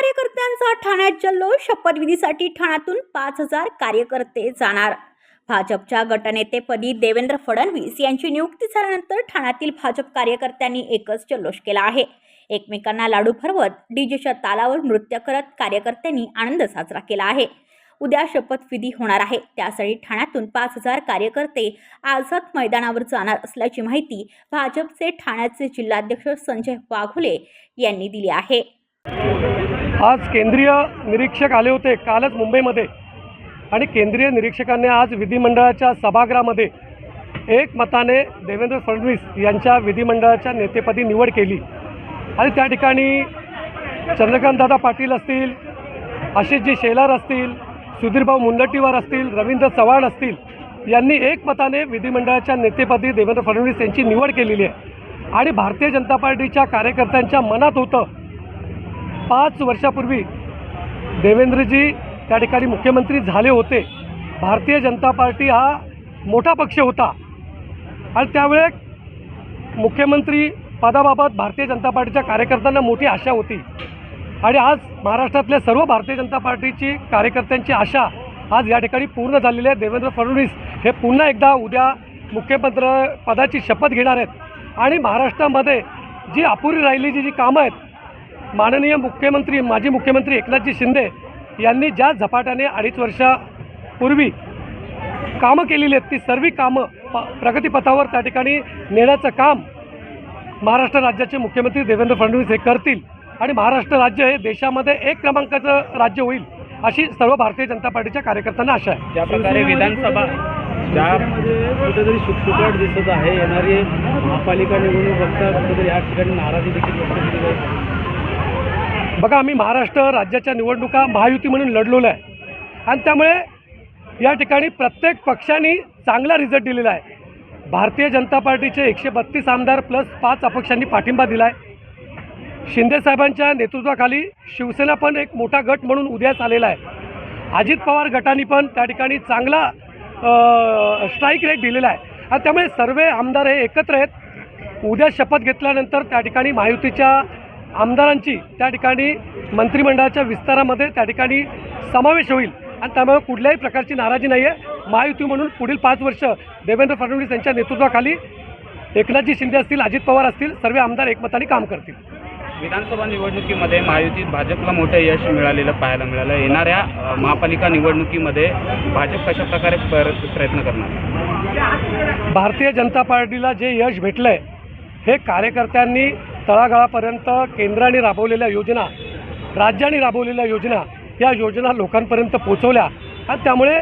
कार्यकर्त्यांचा ठाण्यात जल्लोष शपथविधीसाठी ठाण्यातून पाच हजार कार्यकर्ते जाणार. भाजपच्या गटनेतेपदी देवेंद्र फडणवीस यांची नियुक्ती झाल्यानंतर ठाण्यातील भाजप कार्यकर्त्यांनी एकच जल्लोष केला आहे. एकमेकांना लाडू फरवत डीजेच्या तालावर नृत्य करत कार्यकर्त्यांनी आनंद साजरा केला आहे. उद्या शपथविधी होणार आहे. त्यासाठी ठाण्यातून पाच हजार कार्यकर्ते आझाद मैदानावर जाणार असल्याची माहिती भाजपचे ठाण्याचे जिल्हाध्यक्ष संजय वाघुले यांनी दिली आहे. आज केंद्रीय निरीक्षक आले होते कालच मुंबईमध्ये. आणि केंद्रीय निरीक्षकांनी आज विधिमंडळाच्या सभागृहामध्ये एक मताने देवेंद्र फडणवीस यांच्या विधिमंडळाच्या नेतेपदी निवड केली. आणि त्या ठिकाणी चंद्रकांतदादा पाटील असतील आशिषजी शेलार असतील सुधीरभाऊ मुनगंटीवार असतील रवींद्र चव्हाण असतील यांनी एक मताने विधिमंडळाच्या नेतेपदी देवेंद्र फडणवीस यांची निवड केलेली आहे. आणि भारतीय जनता पार्टीच्या कार्यकर्त्यांच्या मनात होतं पाच वर्षापूर्वी देवेंद्रजी त्या ठिकाणी मुख्यमंत्री झाले होते. भारतीय जनता पार्टी हा मोठा पक्ष होता. आणि त्यावेळे मुख्यमंत्री पदाबाबत भारतीय जनता पार्टीच्या कार्यकर्त्यांना मोठी आशा होती. आणि आज महाराष्ट्रातल्या सर्व भारतीय जनता पार्टीची कार्यकर्त्यांची आशा आज या ठिकाणी पूर्ण झालेली आहे. देवेंद्र फडणवीस हे पुन्हा एकदा उद्या मुख्यमंत्री पदाची शपथ घेणार आहेत. आणि महाराष्ट्रामध्ये जी अपुरी राहिलेली जी कामं आहेत माननीय मुख्यमंत्री माजी मुख्यमंत्री एकनाथजी शिंदे यांनी ज्या झपाट्याने अडीच वर्षापूर्वी कामं केलेली आहेत ती सर्व कामं प प्रगतीपथावर त्या ठिकाणी नेण्याचं काम महाराष्ट्र राज्याचे मुख्यमंत्री देवेंद्र फडणवीस हे करतील आणि महाराष्ट्र राज्य हे देशामध्ये एक क्रमांकाचं राज्य होईल अशी सर्व भारतीय जनता पार्टीच्या कार्यकर्त्यांना आशा आहे. ज्या प्रकारे विधानसभा ज्या कुठेतरी शुकशुकाट दिसत आहे येणारी महापालिका निवडणूक बघता कुठेतरी या ठिकाणी नाराजी देखील व्यक्त केली जाईल बघा आम्ही महाराष्ट्र राज्याच्या निवडणुका महायुती म्हणून लढलेलो आहे. आणि त्यामुळे या ठिकाणी प्रत्येक पक्षाने चांगला रिझल्ट दिलेला आहे. भारतीय जनता पार्टीचे एकशे बत्तीस आमदार प्लस पाच अपक्षांनी पाठिंबा दिला आहे शिंदेसाहेबांच्या नेतृत्वाखाली शिवसेना पण एक मोठा गट म्हणून उद्यास आलेला आहे. अजित पवार गटाने पण त्या ठिकाणी चांगला स्ट्राईक रेट दिलेला आहे. आणि त्यामुळे सर्व आमदार हे एकत्र आहेत. उद्या शपथ घेतल्यानंतर त्या ठिकाणी महायुतीच्या आमदारांची त्या ठिकाणी मंत्रिमंडळाच्या विस्तारामध्ये त्या ठिकाणी समावेश होईल. आणि त्यामुळे कुठल्याही प्रकारची नाराजी नाही आहे महायुती म्हणून पुढील पाच वर्ष देवेंद्र फडणवीस यांच्या नेतृत्वाखाली एकनाथजी शिंदे असतील अजित पवार असतील सर्व आमदार एकमताने काम करतील. विधानसभा निवडणुकीमध्ये महायुतीत भाजपला मोठं यश मिळालेलं पाहायला मिळालं. येणाऱ्या महापालिका निवडणुकीमध्ये भाजप कशा प्रकारे पर- प्रयत्न करणार? भारतीय जनता पार्टीला जे यश भेटलं आहे हे कार्यकर्त्यांनी तळागाळापर्यंत केंद्राने राबवलेल्या योजना राज्याने राबवलेल्या योजना या योजना लोकांपर्यंत पोचवल्या आणि त्यामुळे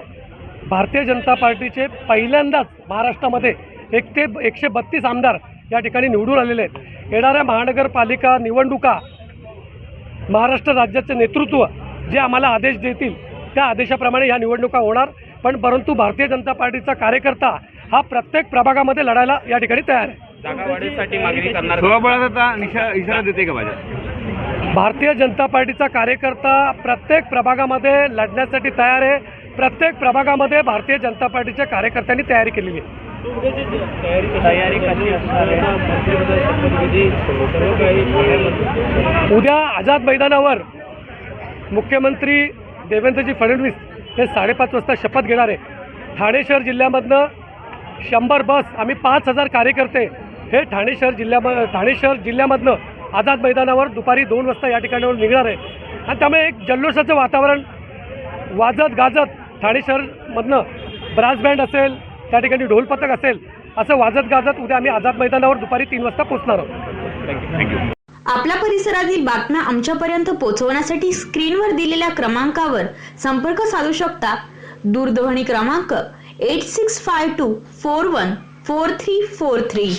भारतीय जनता पार्टीचे पहिल्यांदाच महाराष्ट्रामध्ये एक ते एकशे बत्तीस आमदार या ठिकाणी निवडून आलेले आहेत. येणाऱ्या महानगरपालिका निवडणुका महाराष्ट्र राज्याचे नेतृत्व जे आम्हाला आदेश देतील त्या आदेशाप्रमाणे ह्या निवडणुका होणार. पण परंतु भारतीय जनता पार्टीचा कार्यकर्ता हा प्रत्येक प्रभागामध्ये लढायला या ठिकाणी तयार आहे. मागणी करणार स्वबळाचा इशारा देते का भाजप? भारतीय जनता पार्टीचा कार्यकर्ता प्रत्येक प्रभागामध्ये लढण्यासाठी तयार आहे. प्रत्येक प्रभागामध्ये भारतीय जनता पार्टीच्या कार्यकर्त्यांनी तयारी केलेली आहे. उद्या आझाद मैदानावर मुख्यमंत्री देवेंद्रजी फडणवीस हे साडेपाच वाजता शपथ घेणार आहे. ठाणे शहर जिल्ह्यामधनं शंभर बस आम्ही पाच हजार कार्यकर्ते हे ठाणे शहर जिल्ह्याम ठाणे शहर जिल्ह्यामधनं आझाद मैदानावर दुपारी दोन वाजता या ठिकाणावर निघणार आहे. आणि त्यामुळे एक जल्लोषाचं वातावरण वाजत गाजत ठाणे शहरमधनं ब्रास बँड असेल त्या ठिकाणी ढोलपथक असेल असं वाजत गाजत उद्या आम्ही आझाद मैदानावर दुपारी तीन वाजता पोचणार आहोत. आपल्या परिसरातील बातम्या आमच्यापर्यंत पोहोचवण्यासाठी स्क्रीनवर दिलेल्या क्रमांकावर संपर्क साधू शकता. दूरध्वनी क्रमांक eight six five two four one four three four three